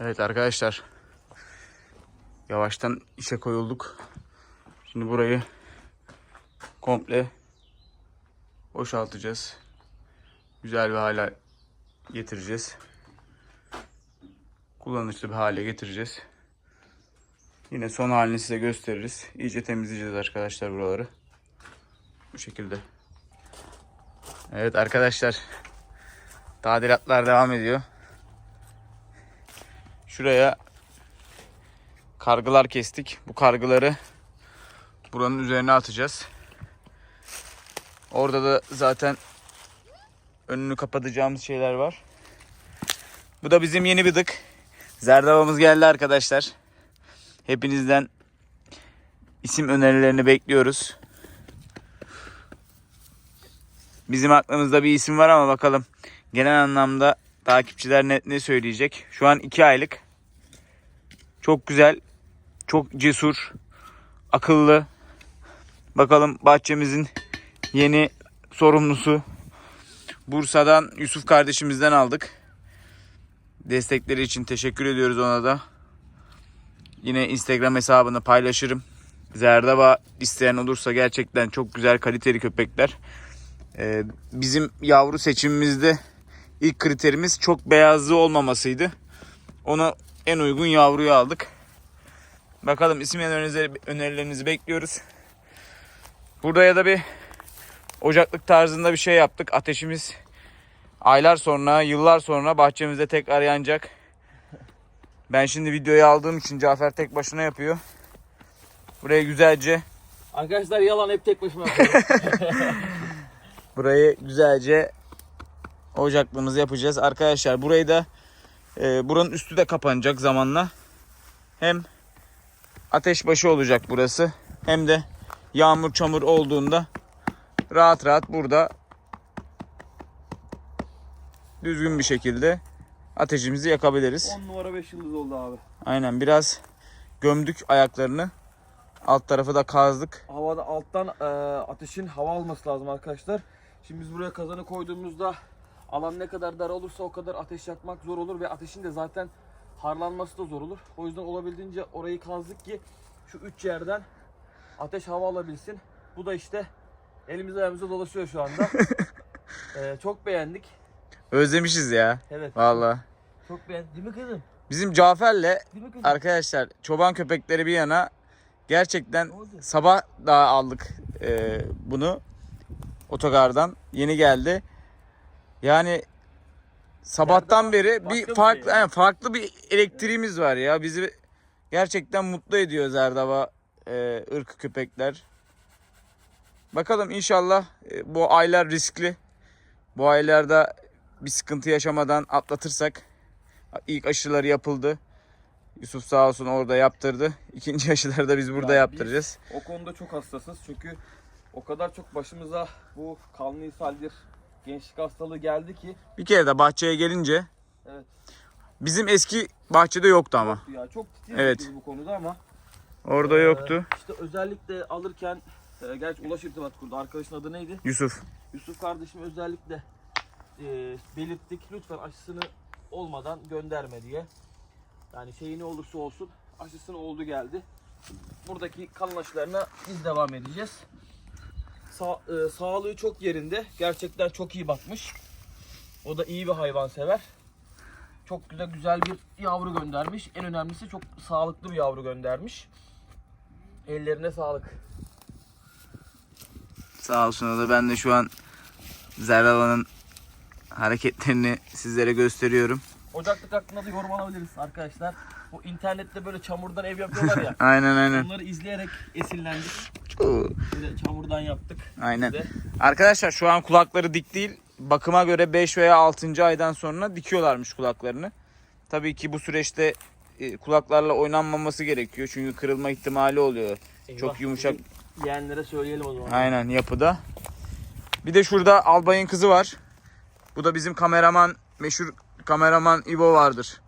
Evet arkadaşlar. Yavaştan işe koyulduk. Şimdi burayı komple boşaltacağız. Güzel bir hale getireceğiz. Kullanışlı bir hale getireceğiz. Yine son halini size gösteririz. İyice temizleyeceğiz arkadaşlar buraları. Bu şekilde. Evet arkadaşlar. Tadilatlar devam ediyor. Şuraya kargılar kestik. Bu kargıları buranın üzerine atacağız. Orada da zaten önünü kapatacağımız şeyler var. Bu da bizim yeni bir dık. Zerdavamız geldi arkadaşlar. Hepinizden isim önerilerini bekliyoruz. Bizim aklımızda bir isim var ama bakalım genel anlamda takipçiler ne, ne söyleyecek. Şu an 2 aylık. Çok güzel, çok cesur, akıllı. Bakalım bahçemizin yeni sorumlusu. Bursa'dan Yusuf kardeşimizden aldık. Destekleri için teşekkür ediyoruz ona da. Yine Instagram hesabını paylaşırım. Zerdaba isteyen olursa gerçekten çok güzel kaliteli köpekler. Ee, bizim yavru seçimimizde ilk kriterimiz çok beyazlı olmamasıydı. Ona en uygun yavruyu aldık. Bakalım isim önerilerinizi, bekliyoruz. Buraya da bir ocaklık tarzında bir şey yaptık. Ateşimiz aylar sonra, yıllar sonra bahçemizde tekrar yanacak. Ben şimdi videoyu aldığım için Cafer tek başına yapıyor. Buraya güzelce Arkadaşlar yalan hep tek başıma yapıyorum. Burayı güzelce ocaklığımızı yapacağız. Arkadaşlar burayı da e, buranın üstü de kapanacak zamanla. Hem ateş başı olacak burası. Hem de yağmur çamur olduğunda rahat rahat burada düzgün bir şekilde ateşimizi yakabiliriz. 10 numara 5 yıldız oldu abi. Aynen biraz gömdük ayaklarını. Alt tarafı da kazdık. Havada alttan e, ateşin hava alması lazım arkadaşlar. Şimdi biz buraya kazanı koyduğumuzda alan ne kadar dar olursa o kadar ateş yakmak zor olur ve ateşin de zaten harlanması da zor olur. O yüzden olabildiğince orayı kazdık ki şu üç yerden ateş hava alabilsin. Bu da işte elimizde ayağımızda dolaşıyor şu anda. E, çok beğendik. Özlemişiz ya. Evet. Vallahi. Çok beğendik. Değil mi kızım? Bizim Cafer'le? Arkadaşlar çoban köpekleri bir yana gerçekten sabah daha aldık e, bunu otogardan yeni geldi. Yani sabahtan beri bir farklı şey ya. yani farklı bir elektriğimiz var ya bizi gerçekten mutlu ediyor Zerdava e, ırkı köpekler. Bakalım inşallah e, bu aylar riskli. Bu aylarda bir sıkıntı yaşamadan atlatırsak ilk aşıları yapıldı. Yusuf sağ olsun orada yaptırdı. İkinci aşıları da biz burada Ya yaptıracağız. O konuda çok hassasız çünkü o kadar çok başımıza bu kanlı ishaldir, gençlik hastalığı geldi ki Bir kere de bahçeye gelince evet bizim eski bahçede yoktu ama. ya çok titiz Evet. bu konuda ama Orada e, yoktu. işte özellikle alırken e, gerçi Ulaş irtibat kurdu. Arkadaşın adı neydi? Yusuf. Yusuf kardeşim özellikle e, belirttik lütfen aşısını olmadan gönderme diye. Yani şeyi ne olursa olsun aşısını oldu geldi. Buradaki kalın aşılarına biz devam edeceğiz. Sa- e, sağlığı çok yerinde. Gerçekten çok iyi bakmış. O da iyi bir hayvan sever. Çok güzel güzel bir yavru göndermiş. En önemlisi çok sağlıklı bir yavru göndermiş. Ellerine sağlık. Sağ olsun o da ben de şu an Zerrava'nın hareketlerini sizlere gösteriyorum. Ocaklık hakkında da yorum alabiliriz arkadaşlar. Bu internette böyle çamurdan ev yapıyorlar ya. Aynen aynen. Onları izleyerek esinlendik. Böyle çamurdan yaptık. Aynen. Biz de. Arkadaşlar şu an kulakları dik değil. Bakıma göre 5 veya 6. aydan sonra dikiyorlarmış kulaklarını. Tabii ki bu süreçte e, kulaklarla oynanmaması gerekiyor. Çünkü kırılma ihtimali oluyor. Çok Eyvah, yumuşak. bizim Yeğenlere söyleyelim o zaman. Aynen yapıda. Bir de şurada Albay'ın kızı var. Bu da bizim kameraman, meşhur kameraman İbo vardır.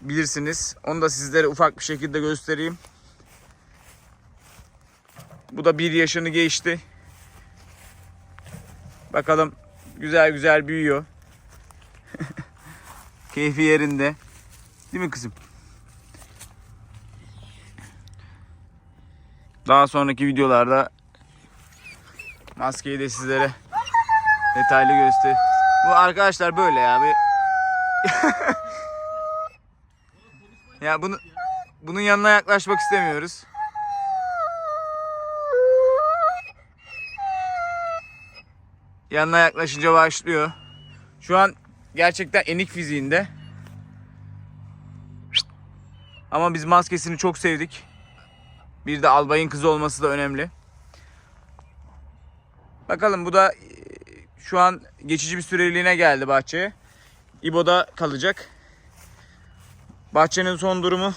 Bilirsiniz. Onu da sizlere ufak bir şekilde göstereyim. Bu da bir yaşını geçti. Bakalım güzel güzel büyüyor. Keyfi yerinde. Değil mi kızım? Daha sonraki videolarda maskeyi de sizlere detaylı göster. Bu arkadaşlar böyle ya. Bir... ya bunu bunun yanına yaklaşmak istemiyoruz. Yanına yaklaşınca başlıyor. Şu an gerçekten enik fiziğinde. Ama biz maskesini çok sevdik. Bir de albayın kızı olması da önemli. Bakalım bu da e, şu an geçici bir süreliğine geldi bahçeye. İbo'da kalacak. Bahçenin son durumu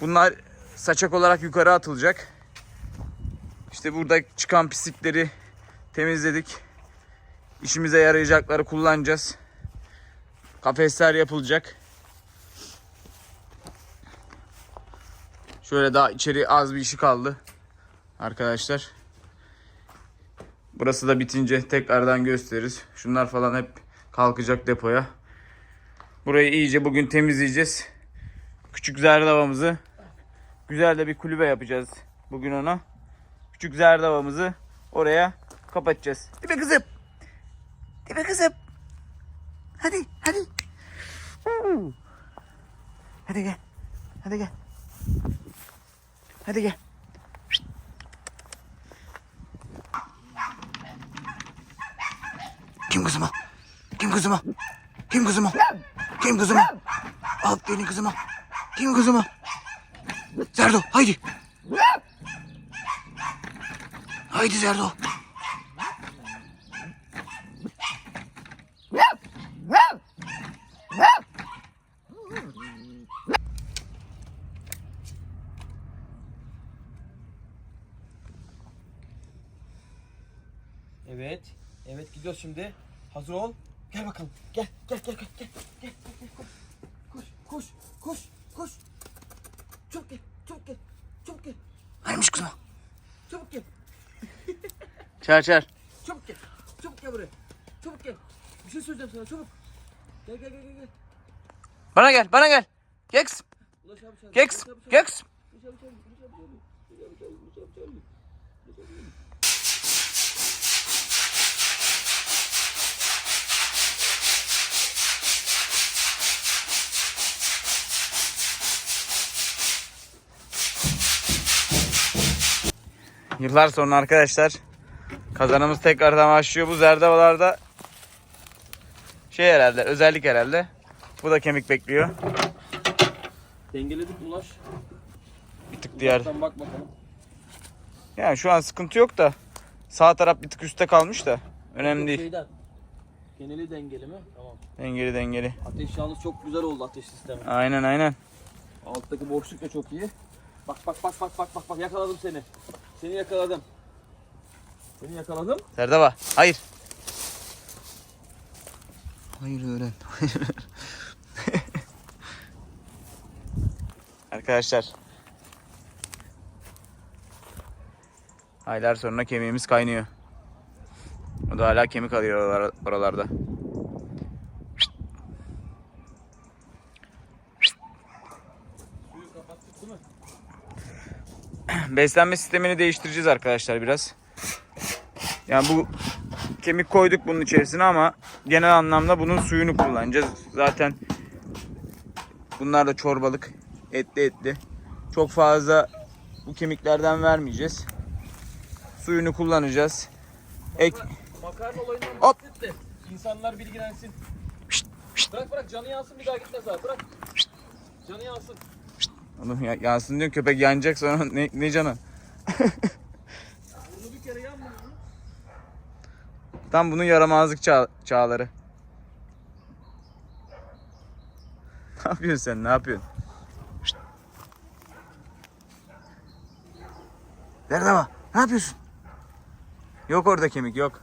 bunlar saçak olarak yukarı atılacak. İşte burada çıkan pislikleri temizledik. İşimize yarayacakları kullanacağız. Kafesler yapılacak. Şöyle daha içeri az bir işi kaldı. Arkadaşlar. Burası da bitince tekrardan gösteririz. Şunlar falan hep kalkacak depoya. Burayı iyice bugün temizleyeceğiz. Küçük zerdavamızı güzel de bir kulübe yapacağız bugün ona. Küçük zerdavamızı oraya kapatacağız. Değil mi kızım? Değil mi kızım? Hadi hadi. Hadi gel. Hadi gel. Hadi gel. Kim kızım o? Kim kızım o? Kim kızım o? Kim kızım o? Aferin kızım o. Kim kızım o? Zerdo haydi. Haydi Zerdo. Evet. Evet gidiyoruz şimdi. Hazır ol. Gel bakalım. Gel gel gel gel gel. Gel, gel, gel. Koş koş koş koş. Çabuk gel. Çabuk gel. Çabuk gel. Haymış kızım. Çabuk gel. Çağır çağır. Çabuk gel. Çabuk gel buraya. Çabuk gel. Bir şey söyleyeceğim sana çabuk. Gel gel gel gel. gel. Bana gel bana gel. Gel kızım. Ulaş abi çağır. Gel Ulaş kızım. abi çağır. Gel kızım. Ulaş abi çağır. Ulaş abi çağır. Ulaş abi çağır. Ulaş abi çağır. Ulaş abi çağır. Yıllar sonra arkadaşlar kazanımız tekrardan başlıyor. Bu zerdavalarda şey herhalde özellik herhalde. Bu da kemik bekliyor. Dengeledik Ulaş. Bir tık diğer. Bak bakalım. Yani şu an sıkıntı yok da sağ taraf bir tık üstte kalmış da önemli değil. Şeyden. Geneli dengeli mi? Tamam. Dengeli dengeli. Ateş yalnız çok güzel oldu ateş sistemi. Aynen aynen. Alttaki boşluk da çok iyi. Bak bak bak bak bak bak bak yakaladım seni. Seni yakaladım. Seni yakaladım. Serdava hayır. Hayır öğren. Arkadaşlar. Aylar sonra kemiğimiz kaynıyor. O da hala kemik alıyor oralar- oralarda. Suyu kapattık değil mi? Beslenme sistemini değiştireceğiz arkadaşlar biraz. Yani bu kemik koyduk bunun içerisine ama genel anlamda bunun suyunu kullanacağız. Zaten bunlar da çorbalık, etli etli. Çok fazla bu kemiklerden vermeyeceğiz. Suyunu kullanacağız. Ek Makarna olayından Hop. bahset de insanlar bilgilensin. Şşt, şşt. Bırak bırak canı yansın bir daha gitmez abi bırak. Canı yansın. Oğlum ya, yansın diyorum köpek yanacak sonra ne, ne canı. Bunu bir kere yanmıyor? Tam bunun yaramazlık çağ- çağları. Ne yapıyorsun sen? Ne yapıyorsun? Şşt. Nerede var? Ne yapıyorsun? Yok orada kemik yok.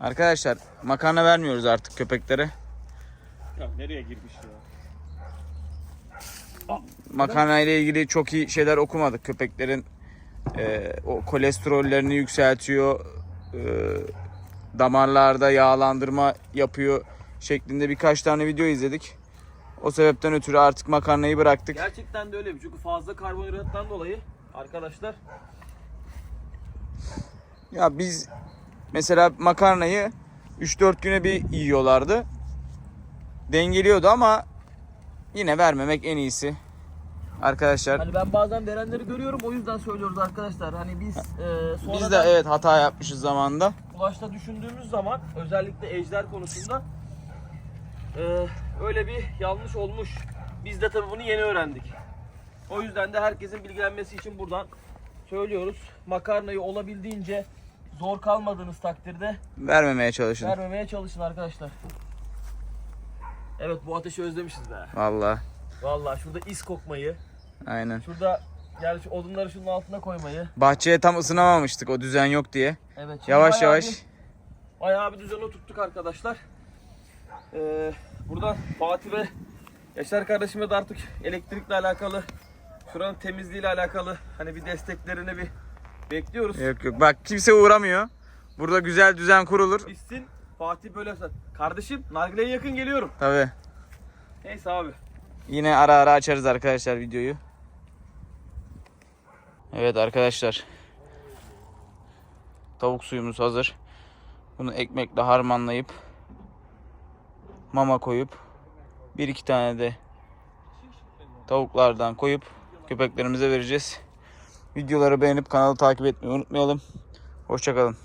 Arkadaşlar makarna vermiyoruz artık köpeklere. Ya nereye girmiş ya? Makarna ile ilgili çok iyi şeyler okumadık. Köpeklerin e, o kolesterollerini yükseltiyor. e, damarlarda yağlandırma yapıyor şeklinde birkaç tane video izledik. O sebepten ötürü artık makarnayı bıraktık. Gerçekten de öyle çünkü fazla karbonhidrattan dolayı arkadaşlar Ya biz mesela makarnayı 3-4 güne bir yiyorlardı. Dengeliyordu ama yine vermemek en iyisi. Arkadaşlar hani ben bazen verenleri görüyorum o yüzden söylüyoruz arkadaşlar. Hani biz e, sonradan biz de evet hata yapmışız zamanda. Ulaş'ta düşündüğümüz zaman özellikle ejder konusunda e, öyle bir yanlış olmuş. Biz de tabii bunu yeni öğrendik. O yüzden de herkesin bilgilenmesi için buradan söylüyoruz. Makarnayı olabildiğince zor kalmadığınız takdirde Vermemeye çalışın. vermemeye çalışın arkadaşlar. Evet bu ateşi özlemişiz be. Vallahi Vallahi şurada is kokmayı, aynen. şurada yani şu odunları şunun altına koymayı. Bahçeye tam ısınamamıştık o düzen yok diye. Evet. Yavaş bayağı yavaş. bir- Bayağı bir düzen oturttuk arkadaşlar. Ee, buradan Fatih ve Yaşar kardeşime de artık elektrikle alakalı, şuranın temizliğiyle alakalı hani bir desteklerini bir bekliyoruz. Yok yok bak kimse uğramıyor. Burada güzel düzen kurulur. Bitsin. Fatih böyle kardeşim nargileye yakın geliyorum. Tabi. Neyse abi. Yine ara ara açarız arkadaşlar videoyu. Evet arkadaşlar. Tavuk suyumuz hazır. Bunu ekmekle harmanlayıp mama koyup bir iki tane de tavuklardan koyup köpeklerimize vereceğiz. Videoları beğenip kanalı takip etmeyi unutmayalım. Hoşçakalın.